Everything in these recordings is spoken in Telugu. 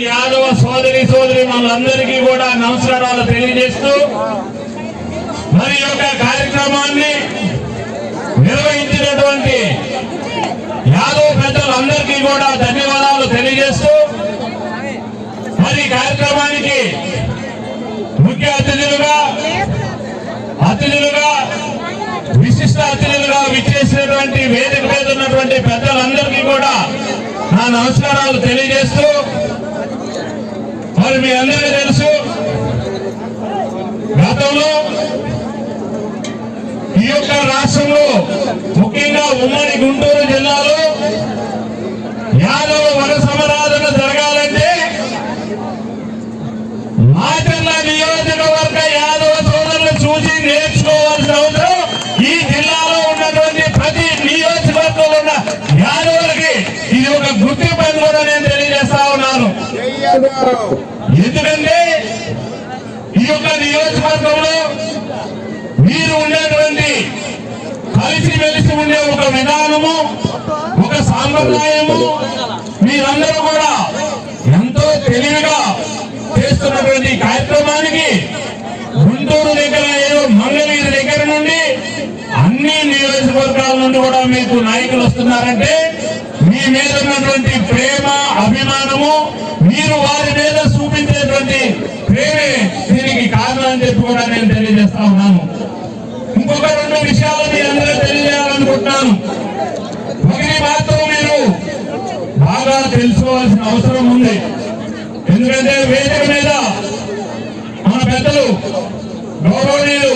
యాదవ సోదరి సోదరి మనందరికీ కూడా నమస్కారాలు తెలియజేస్తూ మరి యొక్క కార్యక్రమాన్ని నిర్వహించినటువంటి యాదవ పెద్దలందరికీ కూడా ధన్యవాదాలు తెలియజేస్తూ మరి కార్యక్రమానికి ముఖ్య అతిథులుగా అతిథులుగా విశిష్ట అతిథులుగా విచ్చేసినటువంటి వేదిక మీద ఉన్నటువంటి పెద్దలందరికీ కూడా నా నమస్కారాలు తెలియజేస్తూ మరి మీ అందరికీ తెలుసు గతంలో ఈ యొక్క రాష్ట్రంలో ముఖ్యంగా ఉమ్మడి గుంటూరు జిల్లాలో యాదవ వన సమరాధన జరగాలంటే మాచర్ల నియోజకవర్గ యాదవ సోదరులు చూసి నేర్చుకోవాల్సిన అవసరం ఈ జిల్లాలో ఉన్నటువంటి ప్రతి నియోజకవర్గంలో ఉన్న యాదవులకి. ఇది ఒక గుర్తింపు అని కూడా నేను ఎందుకంటే ఈ యొక్క నియోజకవర్గంలో మీరు ఉండేటువంటి కలిసి మెలిసి ఉండే ఒక విధానము ఒక సాంప్రదాయము మీరందరూ కూడా ఎంతో తెలివిగా చేస్తున్నటువంటి కార్యక్రమానికి గుంటూరు దగ్గర ఏదో మంగళగిరి దగ్గర నుండి అన్ని నియోజకవర్గాల నుండి కూడా మీకు నాయకులు వస్తున్నారంటే మీ మీద ఉన్నటువంటి ప్రేమ అభిమానము మీరు వారి మీద చూపించేటువంటి ప్రేమే దీనికి కారణం అని చెప్పి కూడా నేను తెలియజేస్తా ఉన్నాను. ఇంకొక రెండు విషయాలు మీ అందరూ తెలియజేయాలనుకుంటున్నాను ఒకటి మాత్రం మీరు బాగా తెలుసుకోవాల్సిన అవసరం ఉంది. ఎందుకంటే వేదిక మీద మన పెద్దలు గౌరవనీయులు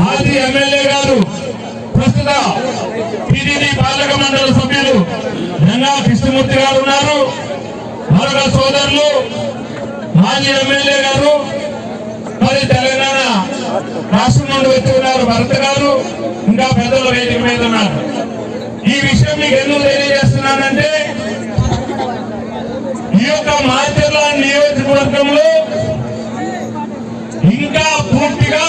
మాజీ ఎమ్మెల్యే గారు ప్రస్తుత టీడీపీ పాలక మండలి సభ్యులు జంగా కృష్ణమూర్తి గారు ఉన్నారు. సోదరులు మాజీ ఎమ్మెల్యే గారు మరి తెలంగాణ రాష్ట్రం నుండి వచ్చి ఉన్నారు భరత్ గారు ఇంకా పెద్దల వేదిక మీద ఉన్నారు. ఈ విషయం మీకు ఎందుకు తెలియజేస్తున్నానంటే ఈ యొక్క మాచర్ల నియోజకవర్గంలో ఇంకా పూర్తిగా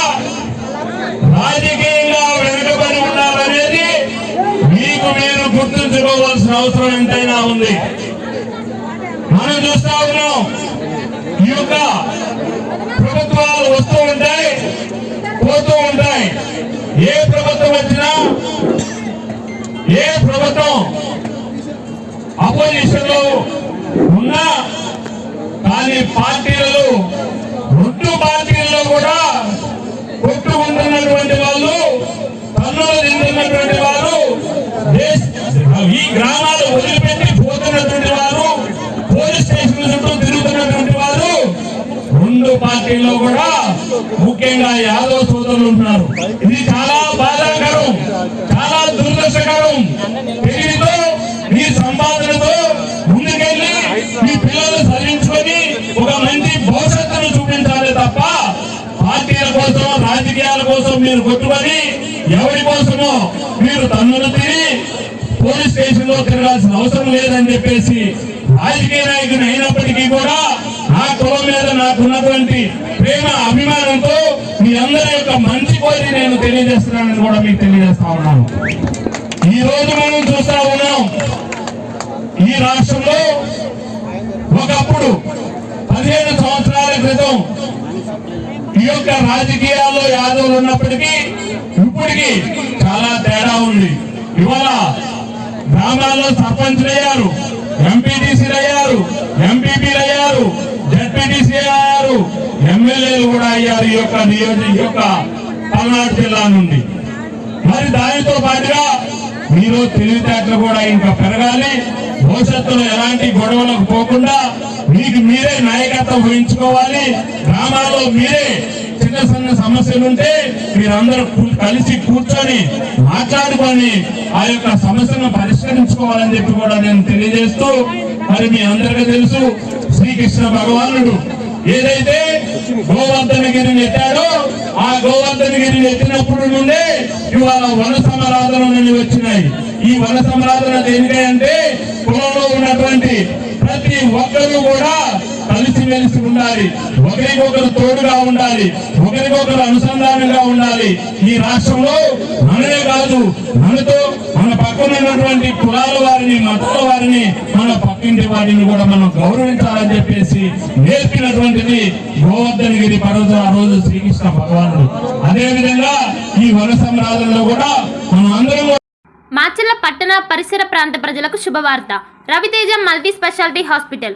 రాజకీయంగా వెనుకబడి ఉన్నారనేది మీకు మీరు గుర్తుంచుకోవాల్సిన అవసరం ఎంతైనా ఉంది. మనం ఈ యొక్క ప్రభుత్వాలు వస్తూ ఉంటాయి పోతూ ఉంటాయి. ఏ ప్రభుత్వం వచ్చినా ఏ ప్రభుత్వం అపోజిషన్లో ఉన్నా కానీ పార్టీలలో రెండు పార్టీలలో కూడా కొట్టుకుంటున్నటువంటి వారు పార్టీలో కూడా ముఖ్యంగా యాదవ్ సోదరులు ఉంటున్నారు. ఇది చాలా బాధాకరం చాలా దురదృష్టకరం. తెలివితో మీ సంపాదనతో ముందుకెళ్ళి మీ పిల్లలు చదివించుకొని ఒక మంచి భవిష్యత్తును చూపించాలి తప్ప పార్టీల కోసం రాజకీయాల కోసం మీరు కొట్టుకొని ఎవరి కోసమో మీరు తన్నులు తిని పోలీస్ స్టేషన్లో తిరగాల్సిన అవసరం లేదని చెప్పేసి రాజకీయ నాయకుని అయినప్పటికీ కూడా కులం మీద నాకున్నటువంటి ప్రేమ అభిమానంతో మీ అందరి యొక్క మంచి కోరి నేను తెలియజేస్తున్నానని కూడా మీకు తెలియజేస్తా ఉన్నాను. ఈ రోజు మనం చూస్తా ఉన్నాం ఈ రాష్ట్రంలో ఒకప్పుడు పదిహేను సంవత్సరాల క్రితం ఈ యొక్క రాజకీయాల్లో యాదవులు ఉన్నప్పటికీ ఇప్పటికీ చాలా తేడా ఉంది. ఇవాళ గ్రామాల్లో సర్పంచ్లు అయ్యారు ఎంపీటీసీలు అయ్యారు ఎంపీపీలు అయ్యారు జడ్పీటీసీ అయ్యారు ఎమ్మెల్యేలు కూడా అయ్యారు ఈ యొక్క నియోజక యొక్క పల్నాడు జిల్లా నుండి. మరి దానితో పాటుగా మీరు తెలివితేటలు కూడా ఇంకా పెరగాలి. భవిష్యత్తులో ఎలాంటి గొడవలకు పోకుండా మీకు మీరే నాయకత్వం వహించుకోవాలి. గ్రామాల్లో మీరే చిన్న చిన్న సమస్యలుంటే మీరందరూ కలిసి కూర్చొని మాట్లాడుకొని ఆ యొక్క సమస్యను పరిష్కరించుకోవాలని చెప్పి కూడా నేను తెలియజేస్తూ మరి మీ అందరికీ తెలుసు శ్రీకృష్ణ భగవానుడు. ఏదైతే గోవర్ధన గిరిని ఎత్తాడో ఆ గోవర్ధన గిరిని ఎత్తినప్పుడు నుండే ఇవాళ వన సమరాధనలు వచ్చినాయి. ఈ వన సమరాధన దేనికంటే కులంలో ఉన్నటువంటి ప్రతి ఒక్కరూ కూడా కలిసి ఉండాలి. ఒకరికొకరు తోడుగా ఉండాలి. ఒకరికొకరు అనుసంధానంగా ఉండాలి. ఈ రాష్ట్రంలో మననే కాదు మనతో మన పక్కన కులాల వారిని మతాల వారిని మన పక్కింటి వారిని కూడా మనం గౌరవించాలని చెప్పేసి నేర్పినటువంటిది గోవర్ధనగిరి పర్వతం ఆ రోజు శ్రీకృష్ణ భగవానుడు. అదేవిధంగా ఈ వన సంరాధనలో కూడా మనం అందరం కూడా మాచర్ల పట్టణ పరిసర ప్రాంత ప్రజలకు శుభవార్త. Raviteja multi speciality hospital.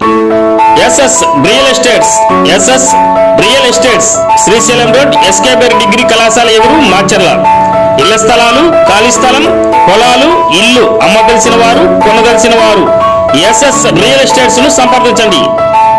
SS real estates SS real estates Srisailam road SKBR degree కళాశాల ఎదురు మాచర్ల. ఇళ్ళ స్థలాలు ఖాళీ స్థలం పొలాలు ఇల్లు అమ్మదలిసిన వారు కొనదలిసిన వారు. ఎస్ఎస్ రియల్ ఎస్టేట్స్ను సంప్రదించండి.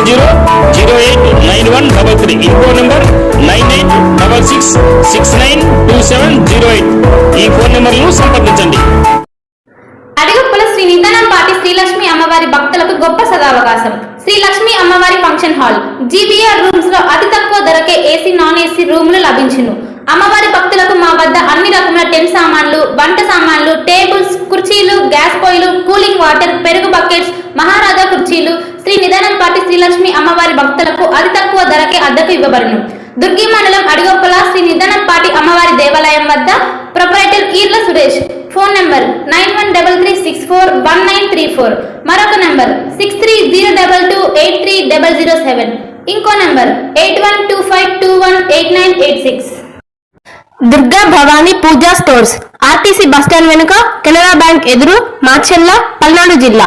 double zero zero eight nine one double three. ఇంకో number nine eight double six six nine two seven zero eight. ఈ ఫోన్ నెంబర్లను సంప్రదించండి. అడుగుప్పుల శ్రీ నిదానం శ్రీలక్ష్మి అమ్మవారి భక్తులకు గొప్ప సదావకాశం. శ్రీ లక్ష్మి అమ్మవారి ఫంక్షన్ హాల్. జీబీఆర్ రూమ్స్లో అతి తక్కువ ధరకే ఏసీ నాన్ ఏసీ రూములు లభించును. అమ్మవారి భక్తులకు మా వద్ద అన్ని రకముల టెన్ సామాన్లు వంట సామాన్లు టేబుల్స్ కుర్చీలు గ్యాస్ పొయ్యిలు కూలింగ్ వాటర్ పెరుగు బకెట్స్ మహారాజా కుర్చీలు శ్రీ నిదానం పాటి శ్రీలక్ష్మి అమ్మవారి భక్తులకు అతి తక్కువ ధరకే అద్దెకు ఇవ్వబడును. దుర్గి మండలం అడిగొప్పల శ్రీ నిదానంపాటి అమ్మవారి దేవాలయం వద్ద proprietor Eerla Suresh. Phone number nine one double three six four one nine three four. మరొక number six three zero double two eight three double zero seven. ఇంకో number eight one two five two one eight nine eight six. Durga Bhavani Pooja stores RTC bus stand వెనుక కెనరా బ్యాంక్ ఎదురు మాచెల్ల పల్నాడు జిల్లా.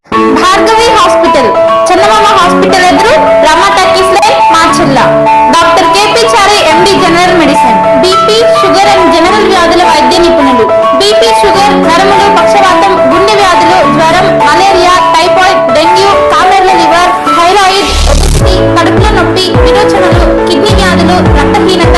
భార్గవి హాస్పిటల్. చందమామ హాస్పిటల్ ఎదురు Rama talkies line మాచిల్ల doctor KP Chari MD general medicine. BP sugar and general వ్యాధుల వైద్య నిపుణులు. బీపీ షుగర్ నరములు పక్షవాతం గుండె వ్యాధులు జ్వరం మలేరియా టైఫాయిడ్ డెంగ్యూ కామెర్ల లివర్ థైరాయిడ్ ఒబిసిటీ కడుపులో నొప్పి విరోచనలు కిడ్నీ వ్యాధులు రక్తహీనత